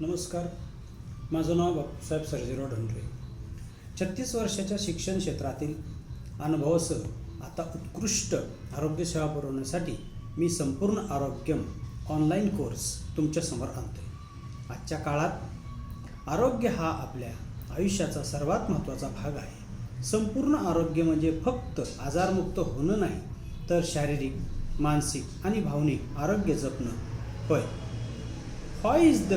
नमस्कार. माझं नाव बाबासाहेब सर्जेराव ढंडरे. छत्तीस वर्षाच्या शिक्षण क्षेत्रातील अनुभवासह आता उत्कृष्ट आरोग्यसेवा पुरवण्यासाठी मी संपूर्ण आरोग्यम ऑनलाईन कोर्स तुमच्यासमोर आणतो आजच्या काळात आरोग्य हा आपल्या आयुष्याचा सर्वात महत्त्वाचा भाग आहे. संपूर्ण आरोग्य म्हणजे फक्त आजारमुक्त होणं नाही तर शारीरिक मानसिक आणि भावनिक आरोग्य जपणं. होय. Why is the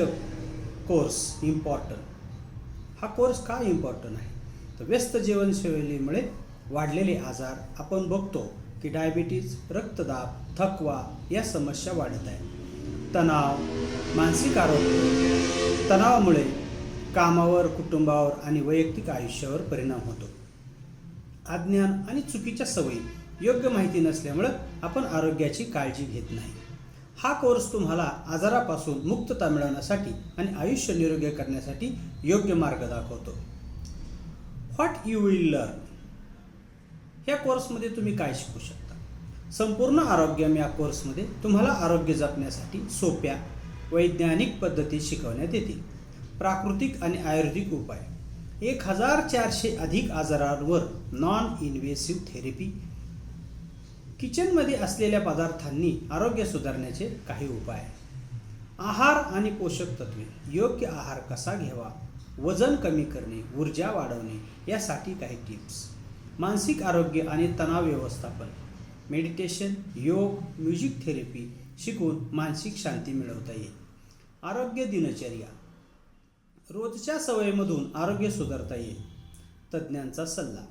course important हा कोर्स का इम्पॉर्टंट आहे? तर व्यस्त जीवनशैलीमुळे वाढलेले आजार आपण बघतो की डायबिटीज रक्तदाब थकवा या समस्या वाढत आहे तणाव मानसिक आरोग्य तणावामुळे कामावर कुटुंबावर आणि वैयक्तिक आयुष्यावर परिणाम होतो. अज्ञान आणि चुकीच्या सवयी योग्य माहिती नसल्यामुळं आपण आरोग्याची काळजी घेत नाही. हा कोर्स तुम्हाला आजारापासून मुक्तता मिळवण्यासाठी आणि आयुष्य निरोगी करण्यासाठी योग्य मार्ग दाखवतो. व्हॉट यू विल लर्न या कोर्समध्ये तुम्ही काय शिकू शकता? संपूर्ण आरोग्यम या कोर्समध्ये तुम्हाला आरोग्य जपण्यासाठी सोप्या वैज्ञानिक पद्धती शिकवण्यात येतील प्राकृतिक आणि आयुर्वेदिक उपाय. एक हजार चारशे अधिक आजारांवर नॉन इन्व्हेसिव्ह थेरपी किचनमध्ये असलेल्या पदार्थांनी आरोग्य सुधारण्याचे काही उपाय. आहार आणि पोषक तत्वे. योग्य आहार कसा घ्यावा? वजन कमी करणे ऊर्जा वाढवणे यासाठी काही टिप्स. मानसिक आरोग्य आणि तणाव व्यवस्थापन. मेडिटेशन योग म्युझिक थेरपी शिकून मानसिक शांती मिळवता येईल. आरोग्य दिनचर्या. रोजच्या सवयीमधून आरोग्य सुधारता येईल. तज्ज्ञांचा सल्ला.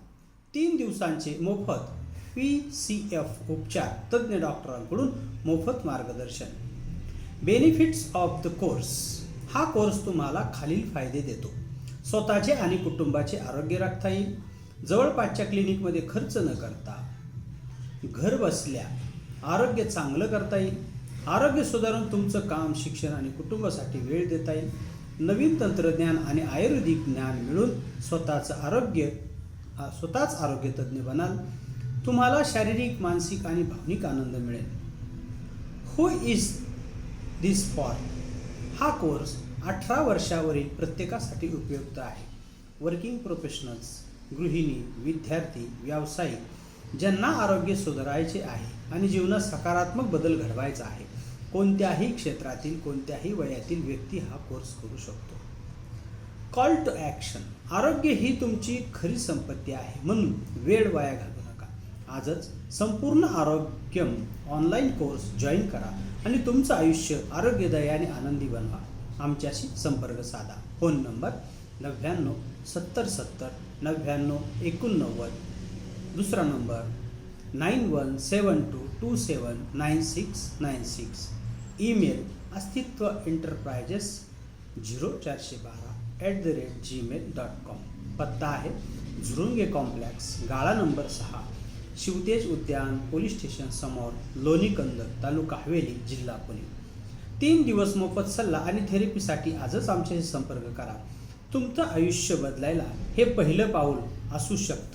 तीन दिवसांचे मोफत पी सी एफ उपचार तज्ज्ञ डॉक्टरांकडून मोफत मार्गदर्शन. बेनिफिट्स ऑफ द कोर्स हा कोर्स तुम्हाला खालील फायदे देतो. स्वतःचे आणि कुटुंबाचे आरोग्य राखता येईल. जवळपासच्या क्लिनिकमध्ये खर्च न करता घर बसल्या आरोग्य चांगलं करता येईल. आरोग्य सुधारून तुमचं काम शिक्षण आणि कुटुंबासाठी वेळ देता येईल. नवीन तंत्रज्ञान आणि आयुर्वेदिक ज्ञान मिळून स्वतःचं आरोग्य स्वतःच आरोग्य तज्ज्ञ बनाल. तुम्हाला शारीरिक मानसिक आणि भावनिक आनंद मिळेल. हु इज दिस फॉर हा कोर्स अठरा वर्षावरील प्रत्येकासाठी उपयुक्त आहे. वर्किंग प्रोफेशनल्स गृहिणी विद्यार्थी व्यावसायिक ज्यांना आरोग्य सुधारायचे आहे आणि जीवनात सकारात्मक बदल घडवायचा आहे कोणत्याही क्षेत्रातील कोणत्याही वयातील व्यक्ती हा कोर्स करू शकतो. कॉल टू ॲक्शन आरोग्य ही तुमची खरी संपत्ती आहे. म्हणून वेळ वाया घालवू आजच संपूर्ण आरोग्यम ऑनलाईन कोर्स जॉईन करा आणि तुमचं आयुष्य आरोग्यदायी आणि आनंदी बनवा. आमच्याशी संपर्क साधा. फोन नंबर नव्याण्णव सत्तर सत्तर नव्याण्णव एकोणनव्वद. दुसरा number nine one seven two two seven nine six nine six email Astitva enterprises zero चारशे बारा at the rate Gmail dot com पत्ता आहे झुरुंगे कॉम्प्लेक्स गाळा नंबर सहा. शिवतेज उद्यान पोलीस स्टेशन समोर लोणीकंद तालुका हवेली जिल्हा पुणे. तीन दिवस मोफत सल्ला आणि थेरपीसाठी आजच आमच्याशी संपर्क करा. तुमचं आयुष्य बदलायला हे पहिलं पाऊल असू शकतं.